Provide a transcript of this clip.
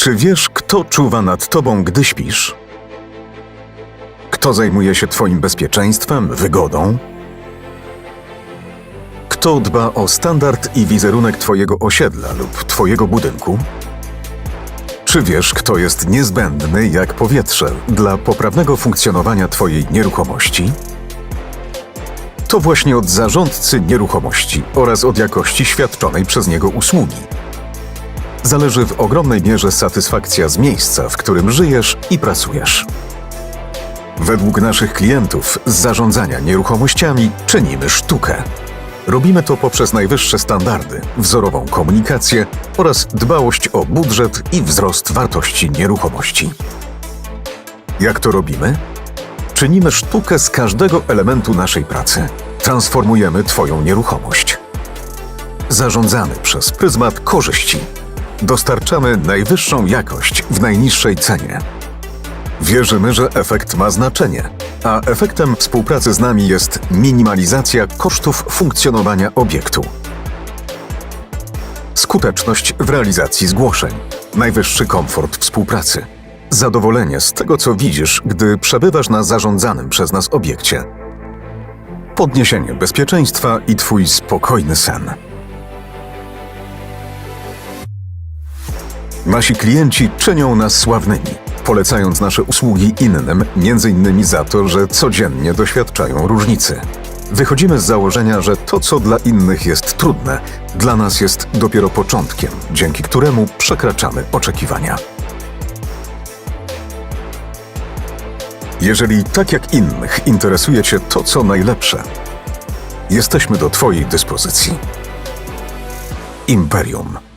Czy wiesz, kto czuwa nad tobą, gdy śpisz? Kto zajmuje się twoim bezpieczeństwem, wygodą? Kto dba o standard i wizerunek twojego osiedla lub twojego budynku? Czy wiesz, kto jest niezbędny jak powietrze dla poprawnego funkcjonowania twojej nieruchomości? To właśnie od zarządcy nieruchomości oraz od jakości świadczonej przez niego usługi zależy w ogromnej mierze satysfakcja z miejsca, w którym żyjesz i pracujesz. Według naszych klientów z zarządzania nieruchomościami czynimy sztukę. Robimy to poprzez najwyższe standardy, wzorową komunikację oraz dbałość o budżet i wzrost wartości nieruchomości. Jak to robimy? Czynimy sztukę z każdego elementu naszej pracy. Transformujemy Twoją nieruchomość. Zarządzamy przez pryzmat korzyści. Dostarczamy najwyższą jakość w najniższej cenie. Wierzymy, że efekt ma znaczenie, a efektem współpracy z nami jest minimalizacja kosztów funkcjonowania obiektu. Skuteczność w realizacji zgłoszeń, najwyższy komfort współpracy, zadowolenie z tego, co widzisz, gdy przebywasz na zarządzanym przez nas obiekcie, podniesienie bezpieczeństwa i Twój spokojny sen. Nasi klienci czynią nas sławnymi, polecając nasze usługi innym, innymi za to, że codziennie doświadczają różnicy. Wychodzimy z założenia, że to, co dla innych jest trudne, dla nas jest dopiero początkiem, dzięki któremu przekraczamy oczekiwania. Jeżeli tak jak innych interesuje Cię to, co najlepsze, jesteśmy do Twojej dyspozycji. Imperium.